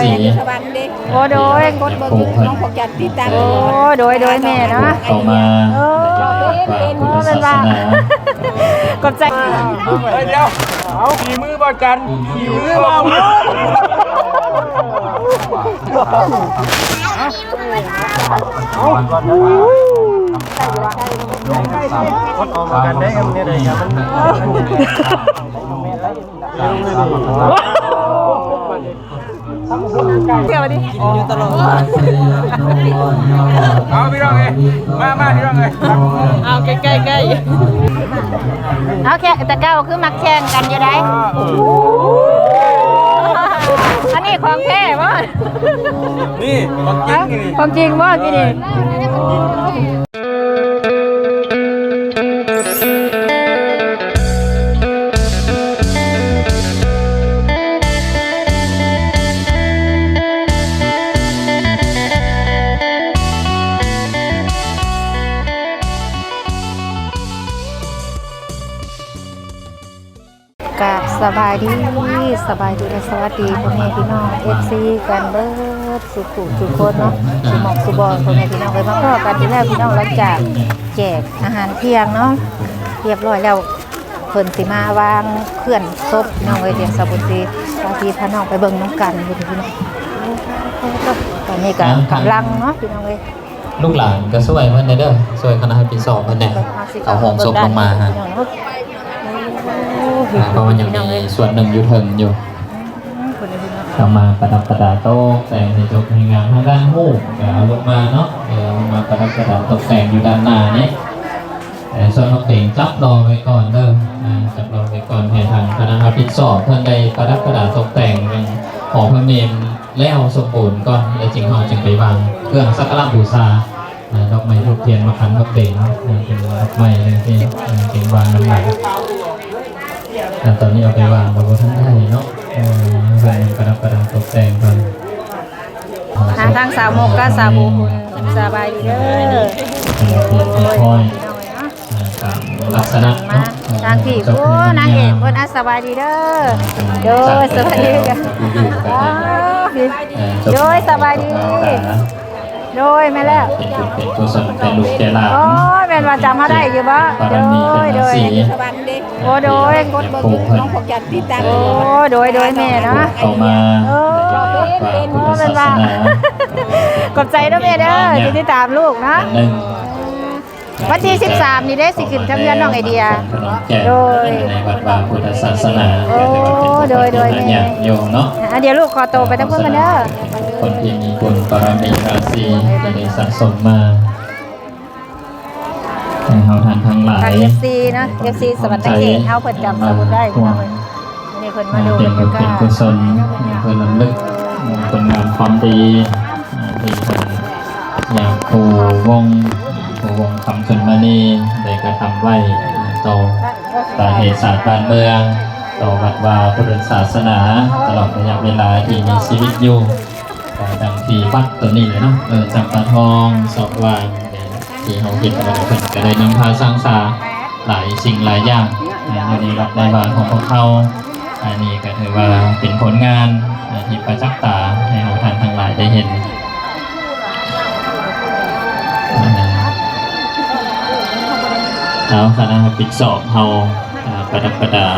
ยสีสวรรค์เด็กโอ้โดยกดเบิ่งน้องพวกจัดติดตามโอ้โดยโดยแม่เนาะเข้ามาโอ้ว่าพุทธศาสนาขอบใจเฮ้ยเดี๋ยวเอาฝีมือบ่กันฝีมือบ่เอามือคนออกมากันได้กันเนี่ยเลยครับ เดี๋ยวดิอยู่ตลอดเอาพี่น้องเอ้ยมามาพี่น้องเอ้ยเอาใกล้ใกล้ใกล้เอาแค่แต่เก้าคือมักแข่งกันอยู่ได้อันนี้ของแท้บ่นี่ของจริงนี่ของจริงบ่กี่นี่ายดีสบายดีและสวัสดีพ่อแม่พี่น้อง FC กันเบิดสุขุสุขคนเนาะสุหมอกสุบอลพ่อแม่พี่น้องไปมาพ่อกันที่แรกพี่น้องหลังจากแจกอาหารเที่ยงเนาะเรียบร้อยแล้วเพิ่นสิมาวางเคลื่อนศพพี่น้องไว้เดียงสบุตรีบางทีพาน้องไปเบิ่งน้ำกันอยู่พี่น้องตอนนี้ก็กำลังเนาะพี่น้องเอ้ยลูกหลานก็ช่วยเพิ่นเด้อช่วยคณะให้ปีสอบเพิ่นแน่เอาห้องศพลงมาฮะ อ่าเพราะมันยังมีส่วนหนึ่งอยู่เทิงอยู่เอามาประดับประดาโต๊ะแต่งในจบในงานทางด้านหูกเอาลงมาเนาะเดี๋ยวเอามาประดับประดาตกแต่งอยู่ด้านหน้านี้แต่ส่วนน้องเต่งจับรอไว้ก่อนเด้ออ่าจับรอไว้ก่อนให้ทางคณะรับผิดชอบเพิ่นได้ประดับประดาตกแต่งเป็นหอพระเมรุแล้วสมบูรณ์ก่อนแล้วจึงเอาจึงไปวางเครื่องสักการะบูชาอ่าดอกไม้ทูบเทียนมาคันพระเต่งอ่าเป็นดอกไม้เลยที่อ่าจึงวางน้ำหนักแต่ตอนนี้เอาไปวางบนบนท่านได้เนาะเออไปประดับประดาตกแต่งกันทางทางสาวโมกก็สาวโมคุณสบายดีเด้อค่อยพี่น้องเอ้ยเนาะๆอ่าตามลักษณะมาเนาะทางพี่ผู้นางเอกคนอัสบายดีเด้อโดยสบายดีกันอ้าวพี่โดยสบายดี โดยแม่แล้ว เป็นเป็นเป็นตัวสนเป็นลูกแกลาโอ้ยเป็นว่าจำมาได้อยู่บ่บารโดมียเป็นโดย สีสวรรค์เด็กโอ้โดย กดเบิ่งน้องพวกจัดติดตามโอ้โดยโดยแม่เนาะ เข้ามาโอ้พุทธศาสนา ขอบใจด้วยแม่เด้อที่ติดตามลูกนะ หนึ่ง วันที่ 13 นี่ได้สิขึ้นทะเบียนน้องไอเดีย โดยในวัดวาพุทธศาสนาโอ้โดยโดยเป็นอย่างโยมเนาะอะเดี๋ยวลูกขอโตวไปทั้งเพื่อนกันเด้อคนที่มีบุญบารมีราศีที่ได้สะสมมาให้เฮาทานทั้งหลาทางย FC นะ FC สวัสดีเขตเฮาเพิ่นจำสมุดได้พี่น้องเอ้ยอันนี้เพิ่นมาดูเป็นบรรบุญยากาศเป็นกุศลเพื่อลำลึกผลงานความดีอ่าที่เพิ่นอยากผูวง ผูวงคำชนมณีได้กระทำไว้ต่อสาเหตุศาสตร์บ้านเมือง ต่อวัดวาพุทธศาสนา ตลอดระยะเวลาที่มีชีวิตอยู่ดังที่วัดตัวนี้เลยเนาะเออจำปาทองสอบวางที่เขาเห็นอะไรเพิ่นก็ได้นำพาสร้างสาหลายสิ่งหลายอย่างอยู่ในวัดในวาของพวกเขาอันนี้ก็ถือว่าเป็นผลงานที่ประจักษ์ตาให้เราท่านทั้งหลายได้เห็น เอาคณะปิดสอบเฮาอ่าประดับประดา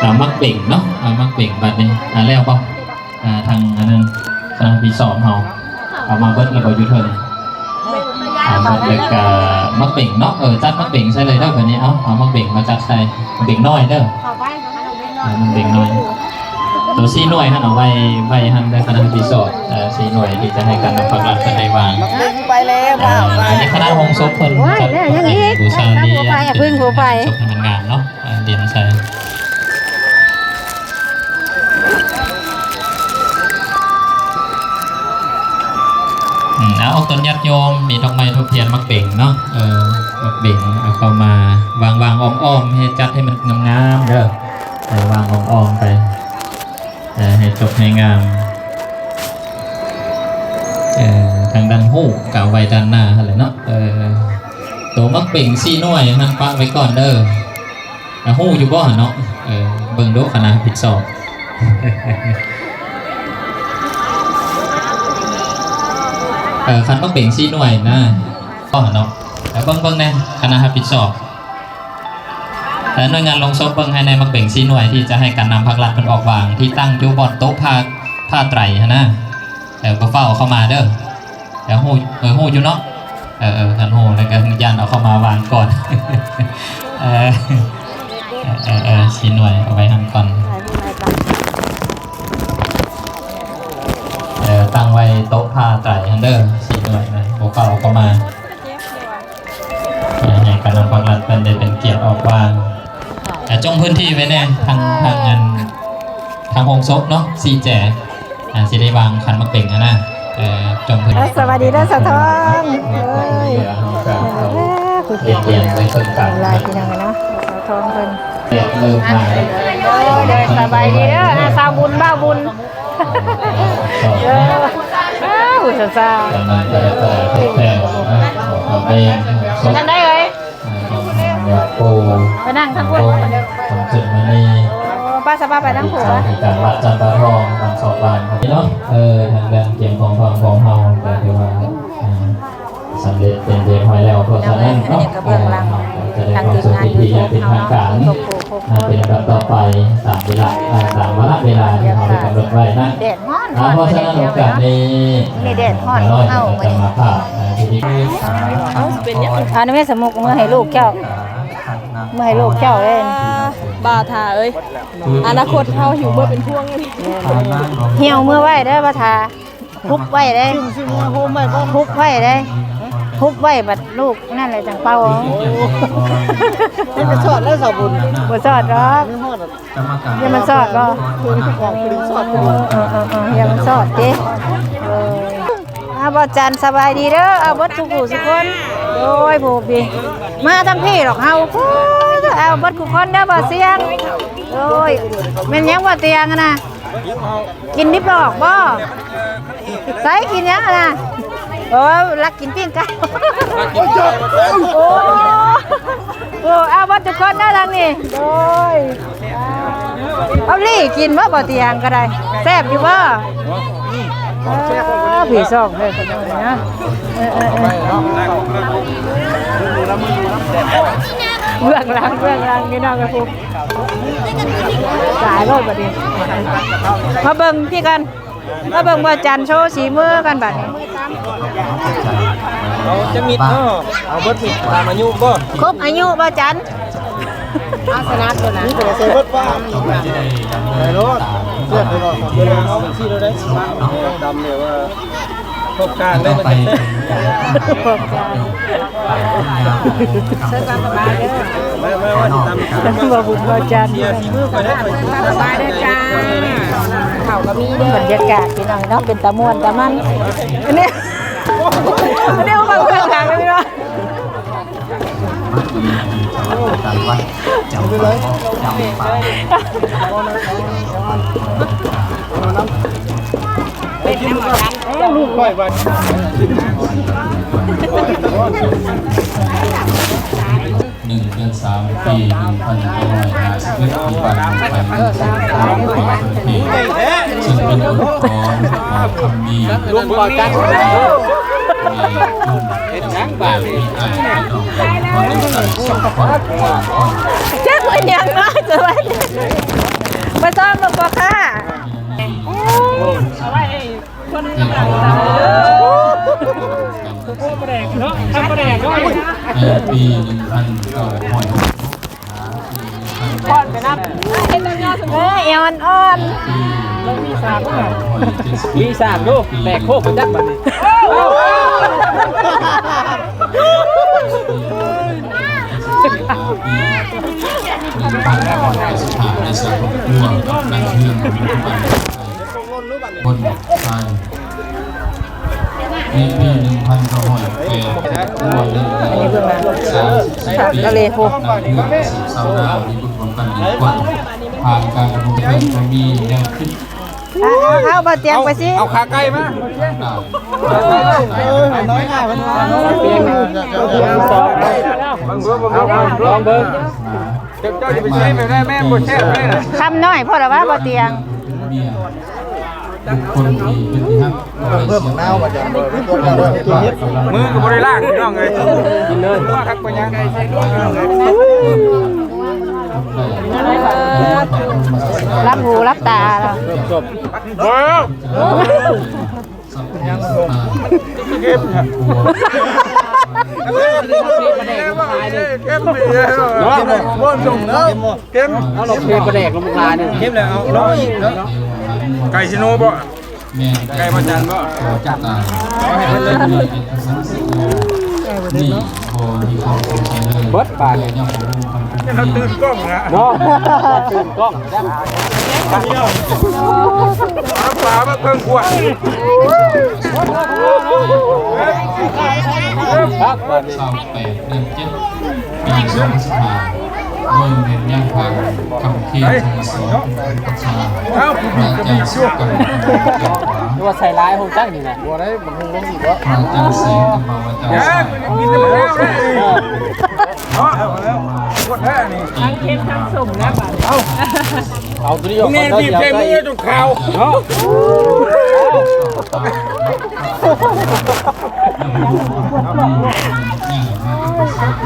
เอามักเบ่งเนาะเอามักเบ่งบัดนี้อ่าแล้วก็อ่าทางอันนั้นทางปีสอบเฮาเอามาเบิดแล้วก็อยู่เท่านี้เอาเบิดแล้วก็มักเบ่งเนาะเออจัดมักเบ่งใส่เลยเด้อบัดนี้เอาเอามักเบ่งมาจัดใส่มักเบ่งน้อยเด้อเอามักเบ่งน้อย ตัวสีหน่วยฮะเอาไว้ไว้หันได้คณะปีสอบเอ่อสีหน่วยที่จะให้การนำพักรักกันได้วางดึงไปแล้วอ่าว่าอันนี้คณะหงส์ศพเพิ่นว้ายจัดเนี่ยยังอีกบูชาดีเอาไปอะพึ่งหัวไปศพให้มันงามเนาะอ่าเดียนใส่อืมเอาต้นยัดโยมมีดอกไม้ทุกเทียนมักเบ่งเนาะเออมักเบ่งเอาเข้ามาวางวางอ้อมอ้อมๆให้จัดให้มันงามๆเด้อเออวางอ้อมอ้อมๆไปเออ ให้จบให้งามเออทางด้านหูกเอาไว้ด้านหน้าอะไรเนาะเออตัวมักเบ่งซี่น่วยมันปะไว้ก่อนเด้ออ่หูอยู่บ่หันเนาะเออเบิ่งดูคณะผิดสอบเออคันต้องเบ่งซีหน่วยนะก็เนาะแล้วเบิ้งเบิ้งแน่คณะรับผิดชอบ หน่วยงานลงซบเบิ้งให้ในมักเบ่งซีหน่วยที่จะให้การนำภาครัฐมันออกวางที่ตั้งอยู่บอนโต๊ะผ้าผ้าไตรฮะนะเออก็เฝ้าเข้ามาเด้อเดี๋ยวหูเออหูอยู่เนาะเออเออกันหูแล้วก็ยันเอาเข้ามาวางก่อนเออเออเออซีหน่วยเอาไว้ทำก่อนเออตั้งไว้โต๊ะผ้าไตรฮันเดอร์สี่หน่วยนะโบเก่าก็มาเอ่อให้การนำความรัดเป็นได้เป็นเกียรติออกวาง แต่จงพื้นที่ไว้แน่ทางทางเงินทางโฮงซบเนาะซีแจอ่าสิได้วางคันมะเป่งนะนะเอ่อจงพื้นแล้วสวัสดีนะสะท้องเอเอ้อยเดี๋ยวเราจะเอาคุณเรียนเรียนไปคนกลางลายพี่น้องเนาะสะท้องเพิ่นเรียนเริ่มมาแล้วเออเดินสบายดีเด้ออาสาวบุญบ้าวบุญสอบเอออ้าวหุ่นซากำลังจะได้เปิดแถวนะของเอ ปูไปนั่งทั้งคโอ้นผมขึ้นมานี่ป้าสบายไปนั่งผัวในการวัดจันทร์ทองทางสอบลานของพี่เนาะเออทางด้านเกียงของทองของเฮาแต่ที่ว่าอ่าสำเร็จเป็นเรียบร้อยแล้วเพราะฉะนั้นเนาะกระเบื้องหลังจะได้ทางความทีมสุขงานที่ยูที่อทูย่างบเป็นเขาทางเนาะการครบครบครบอ่าเป็นลำดับต่อไปตามเวลาอ่าตามวาระเวลาที่เราได้กำหนดไว้นะแดดฮ้อนอ่าเพราะฉะนั้นโอกาสนี้นี่แดดฮ้อนน้อยเอ้าจะมาผ่าอ่าทีนี้เป็นยังไงอันนี้แม่สมุกเมื่อให้ลูกเจ้าเมื่อให้ลูกเจ้าเล่นบาทาเอ้ยอนาคตเฮาหิวเมื่อเป็นพวงนี่เหี่ยวเมื่อไหวเด้อบ่ทาทุบไว้เด้ทุบไว้ก็ทุบไว้เด้ทุบไว้บัดลูกนั่นแหละจังเป่านี่จะสอดแล้วสาวบุญบ่สอดหรอกอย่ามันสอดบ่คือของปริสอดเออเออเออเอออย่ามันสอดเด้เอออาบ่จันสบายดีเด้อเอาเบ่ทุกผู้ทุกคน โอ้ยโบบีมาทั้งพี่หรอกเฮาโอ้ยเอาเบ่ทุกคนเด้อบ่เสียงโอ้ยแม่นยังบ่เตียงอะนะกินดิบดอกบ่ใส่กินยังอะนะโอ้รักกินปิ้งไก่โอ้โอ้โอ้เอาเบ่ทุกคนเด้อทางนี้โอ้ยเอาลี่กินว่าบ่เตียงก็ได้แซ่บอยู่บ่ ผีสองเลยกันเลยนะเออเออเออเบื้องหลังเบื้องหลังนี่น้องกระพุกสายรถบัดนี้มาเบิ่งพี่กันมาเบิ่งบ่าจันโชว์สีมือกันบัดนี้เอาจะมิดเนาะเอาเบิดมิดตามอายุบ่ครบอายุบ่จัน อาสนะตัวนั้นนี่เบิดว่าไปรถเลือดไปก่อนเดี๋ยวเอาที่เราได้ดำเนี่ยว่าครบการได้มันจะครบจ้าไม่ไม่ว่าที่ตามบ่บุญบ่จันเทียร์ฝีมือไปได้ไปสบายเด้อจ้าเขาก็มีเด้อบรรยากาศพี่น้องเนาะเป็นตะมวนตะมันอันนี้อันนี้เอามาเพื่อนทางเลยพี่น้อง ลูกค่อยว่าหนึ่งเดือนสามปีหนึ่งพันเก้าร้อยห้าสิบเอ็ดปีวันหนึ่งพันหนึ่งร้อยสาสิบปีซึ่งเป็นองค์กรของคำดีลูกบ่กัน เห็นยังบ้างมีอ่านไม่ออกคนหนึ่งใส่สองคนคนเจ๊คนยังน้อยจะไว้ไปซ่อมมาปอค่ะที่เขาในปีหนึ่งพันเก้าร้อยเออเอวอ่อน ปีสามมีสามลูกแตกโคกจักบัดนี้ปีหนึ่งพันเก้าร้อยสิบห้าในสรุปรวมกับนักเรื่องมันคนไทยในปีหนึ่งพันเก้าร้อยแปดรวมหนึ่งสามสิบสี่ปีนักเรื่องสิบสาวดาวที่บุญของกันอีกคนผ่านการอบรมเพิ่มมีแนวคิด เอาเอาเอาบ่เตียงไปสิเอาขาไก่มาน้อยหน่ามันเปียงสองบังเบิ้งบังเบิ้งลองเบิ้งเจ้าจะไปใช้ไปได้แม่บ่แช่ได้น่ะคำน้อยพ่อละว่าบ่เตียงเมียบุคคลที่เป็นที่ฮักเพิ่มของเน่ามาจากตัวเราด้วยตัวนี้มือก็บ่ได้ล้างพี่น้องเอ้ยกินเลยว่าคักปัญญาไก่ใส่ด้วยพี่น้องเอ้ย รับหูรับตาแล้วจบเฮ้ยยังชมเก็บเนี่ยเก็บไปเลยเนาะบ่ส่งเนาะเก็บเอาลงเพประแดกลงมาเนี่ยเก็บแล้วเอาน้อยเนาะไก่ชิโนบ่แม่ไก่มาจันบ่จัดตายนี่พอที่เขาเป็นชายเลยเบิดปากเนี่ยยังคงทำเนี่ยเราตื่นกล้องนะเนาะตื่นกล้องเอาปลามาเพิ่งขวดครับเศร้าแปดเดือนเจ็ดปีสองสิบห้าโดยเรียนย่างพังคำเคียนสสองประชาเอ้าผู้ผิดก็มีชั่วกันว่าใส่ร้ายคงจังนี่นะพระจันทร์แสงกับบ่าวเจ้าแย่สายมันกินแต่มันแล้วเลยเนาะเอา แล้วกดแท้นี่ทั้งเข้มทั้งสุ่มนะเอาตัวนี้พวกนี้บีบใจมือจนขาวเนาะ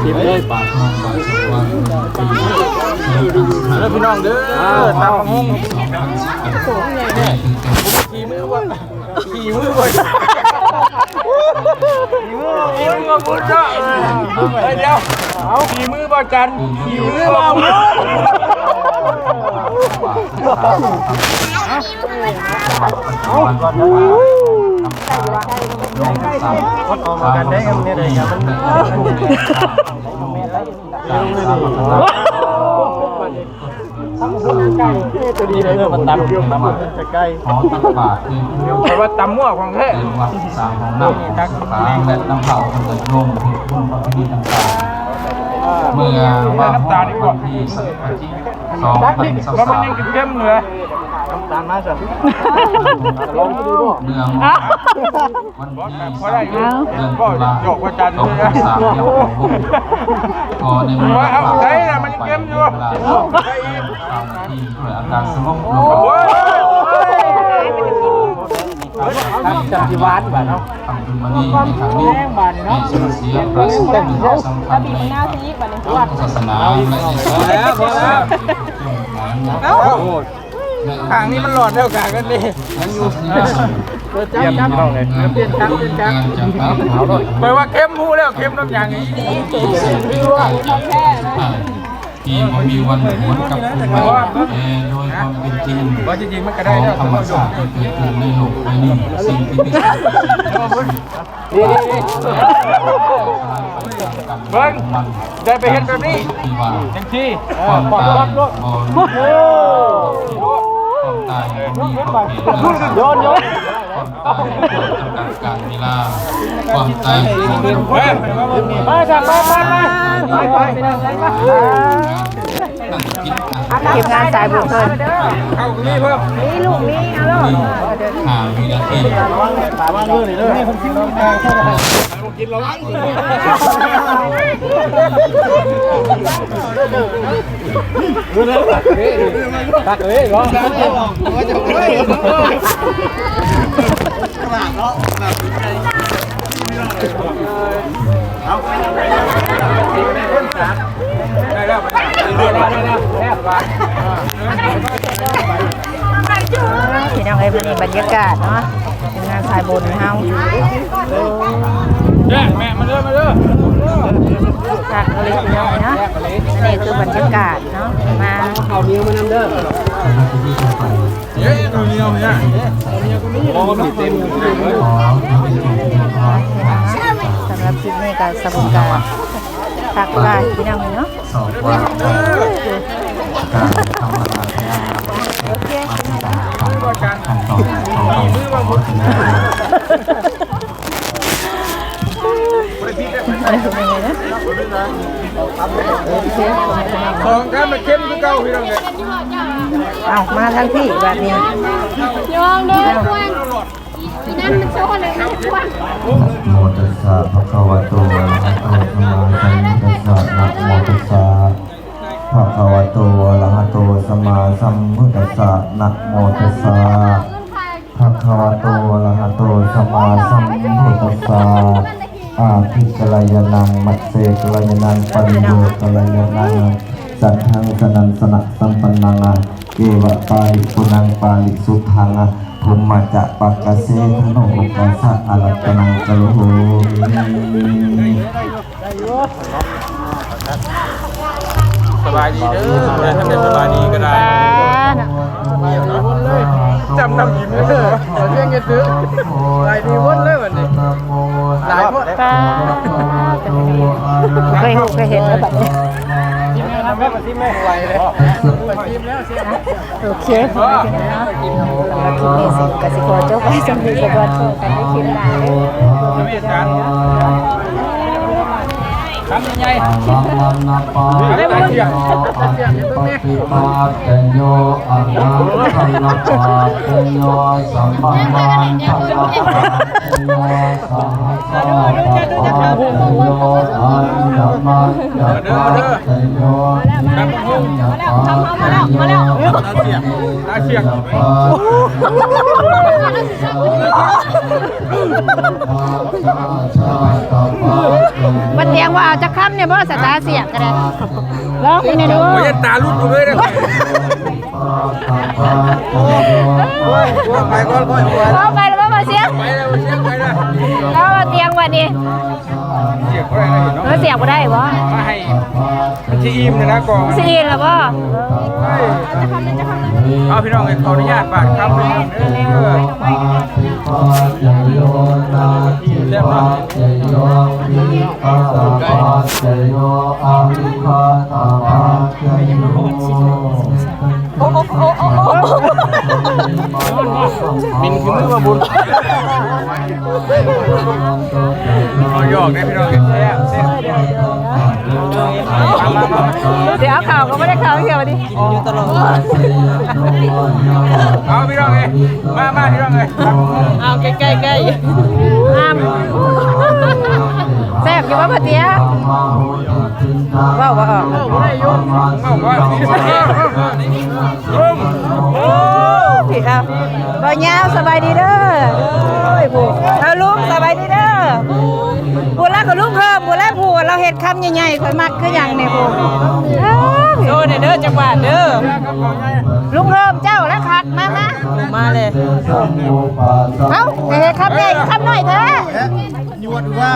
ทีมเลยปากทองปากสว่างปีแล้วพี่น้องเด้อตามมงสองพันสิบแปดแม่ถึงเต็มขี่มือว่าขี่มือว่าขี่มือว่าบุญเนาะเฮ้ยเดี๋ยว เอาขี่มือบ่จันขี่มือบ่บุญคนออกมากันได้กันเนี่ยเลยครับตัวดีเลยมันตับน้ำมันจะใกล้ขอตักบาทคือแต่ว่าตำมั่วของแท้เป็นวัดสามของน้ำตักปางและน้ำเผาคนเดินลงที่บุญประเพณีต่างๆ เมื่อว่าวันที่สิบสองพันสิบแล้วมันสามยังเข้มเลยเมืองวันที่พอได้อยู่เดือนตุลาหยอกว่าจันสองพันสามเดียวของบุญก็ในเมืองว่าเอาใจนะมันเข้มอยู่เวลาได้อีกตามที่เกิดอาการสงบลง โอ้ย จับจีวานบ้านเนาะทำคุณมานี่ในครั้งนี้ให้สูญเสียพระสงฆ์ที่สำคัญในพุทธศาสนาและในศาสนาแล้วพอแล้วเอ้าทางนี้มันหลอดเท่ากันกันดิเยี่ยมจังเลยเปลี่ยนจังเปลี่ยนจังจังครับเอาเลยแปลว่าเข้มหูแล้วเข้มน้ำยางนี้ที่มัน มีวันหวนกับคุณไม่แต่โดยความเป็นจริงว่าจริงๆมันก็ขได้องแล้วธรรมศาสตร์ที่เกิดขึ้นในโลกใบนี้สิ่งที่พิเศษนี่นี่เบิ้งได้ไปเห็นแบบนี้ที่ว่าจังที่ความตายบ่ความตายบ่มีขอบเขตโยนโยน ความตายบ่จำกัดการเวลา ความตายบ่มีเฮ้ยไปจับไปไปไปไปไปนั่งคิดทีมงานสายบุญเพิ่นเข้าตรงนี้เพิ่มนี่ลูกนี่เอาลูกหาวินาทีถามว่าเรื่องนี้เลยคนที่ต้องการแค่ไหนะตักเอ้ยร้อ งได้แล้วไปแล้วแทบว่าพี่น้องเอ้ยวันนี้บรรยากาศเนาะเป็นงานสายบนเฮา แย่แม่มาเด้อมาเด้อจัดเลยพี่น้องเอ้ยเนาะนนี้คือบรรยากาศเนาะมาเอาเนี้ยมานำเด้อเฮ้ย้ตัวนี้เอาเนี่ยมองมีเต็มสำหรับคลิปนี้ก็สมุนกาฝากไว้พี่น้องเนาะสองว่าการทำอาหารขั้นตอนขั้นตองขอ งของของท่านมาเข้มคือเก่าพี่น้องเลยเอามาทั้งพี่แบบนี้ยองเด้อควนอีนั่นมันโซ่เลยนควนโมตัสสะภะคะวะโตอะระหะโตสัมมาสัมพุทธัสสะนะโมตัสสะภะคะวะโตอะระหะโตสัมมาสัมพุทธัสสะนะโมตัสสะภะคะวะโตอะระหะโตสัมมาสัมพุทธัสสะ อาภิกัลยานัง มัตเสกัลยานังปริโยกัลยานัง สัทธังสนันสนะสัมปันนังอะเกวะปาลิปุนังปาลิสุทังอะภูมิมาจะปักกะเสธโนอุกาสะอารัตนังกะโลโหสบายดีเด้อบ่ได้ทำได้สบายดีก็ได้ตาน่ะ จำนำยิ้มเลยเรียกเงินซื้อหลายดีวนเลยวันนี้หลายคนตาเคยเคยเห็นแล้วแบบนี้ทำแม่ปฏิแม่ไหวเลยปฏิแล้วเสียโอเคพอแล้วเนะสำหรับคลิปนี้สิกสิโกจบไปสำหรับสวัสดีกันในคลิปหน้าเด้อไม่ อาจารย์คำใหญ่เรียบร้อยเสียงเสียงตรงนี้ปาเตโยอังคังคังนาปาเตโยสัมปันนังคังนาปาเตโยสัมมาสัมปะปาเตโยอันดัมมัจปาเตโยอันดัมมัจปาเตโยอาเชียงปาชาชาตปาเตโย วันเตียงว่าเอาจะค้ำเนี่ยบ่สตาร์เสียงก็ได้ร้องนี่นะดูโอ้ยตาลุดอยู่เลยนะว่าไปก่อนก่อนไปร้องไปแล้ว บ่มาเสียงแล้วเชียงไปนะเอามาเตียงวันนี้เชียงไปเลยเนาะเออเสียงบ่ได้บ่มาให้ที่อิ่มเลยนะก่อนสิอินแล้วบ่เอาพี่น้องเลยขออนุญาตบาดคำเลยเด้อเรียบร้อย โยวิปัสสนาเจโยอาวิคาตาภาเจโยโอ้โอ้โอ้โอ้โอ้บินขึ้นมือมาบุญเอาหยอกได้พี่น้องแซ่บแซ่บเดี๋ยวเอาข่าวก็ไม่ได้ข่าวเหี่ยวดิเอาพี่น้องเลยมามาพี่น้องเลยเอาใกล้ใกล้ใกล้ห้าม บอยู่ว่าบ่เตียเว้าบ่ออกเอาก่อนรุ่มโอ้ผิดเอาบ่ยาวสบายดีเด้อโอ้ยผู้เอาลุงสบายดีเด้อผู้ละก็ลุงเพิ่มผู้ละผู้เราเฮ็ดคำใหญ่ๆข่อยมักคือหยังเนี่ผู้อ้าวโดนเด้อจังหวัดเด้อลุงเพิ่มเจ้าแล้วคักมามามาเลยเอ้าเฮ็ดคำใหญ่คำน้อยแท้ ยวดว่า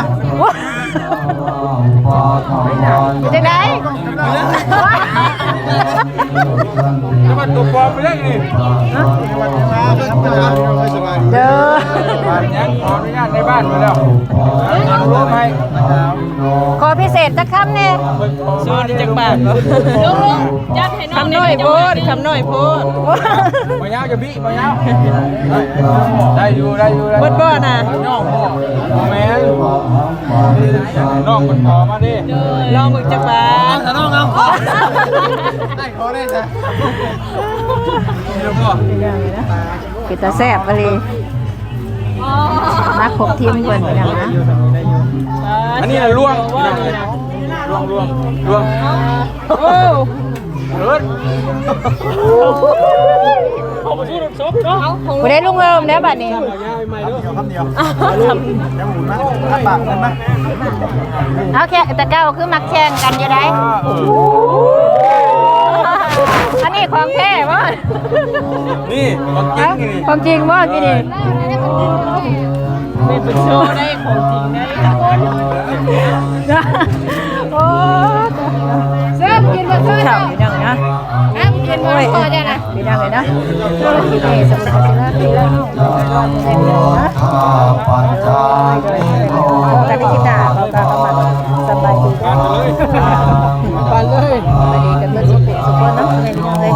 จังได๋ จะมาตัวปลอมไปได้ไงเด้อบ้านยังขออนุญาตในบ้านไปแล้วรวมให้ขอพิเศษจักคำแน่โซนจังหวัดลุงลุงจัดให้น้องคำน้อยโพดคำน้อยโพดมายาวจะบี้มายาวได้อยู่ได้อยู่ได้บดบ่น่ะน้องพ่อแม่น้องคนขอมาดิลองมึงจังหวัดน้ องเอาได้ขอได้จ้ะเดี๋ยวพ่อปิดตาแซ่บไปเลยมาครบทีมเพิ่นไปแล้วนะอันนี้ล่วงล่วงล่วงล่วงโอ้เลิศ บ่ได้ลุงเอิมแล้วบัดนี้คำเดียวยังหมุนนะถ้าปากมันนะเอาแค่แต่เก้าคือมักแข่งกันอยู่ได้อันนี้ของแท้บ่นี่ของจริงนี่ของจริงบ่ที่นี่ไม่เป็นโชว์ได้ของจริงได้โอ้เสื้อกินบ่ซื้อข่าวพี่น้องนะ น้ำกินบ่พอจ้ะนะพี่น้องเลยนะที่นี่สำหรับศิลปินแล้วน้องใช่พี่น้องนะปัญจาโนกันในกีตาร์เราก็มาสบายดีกันเลยไปเลยสบายดีกันเพื่อนสุขุมสุขคนเนาะในพี่น้องเลย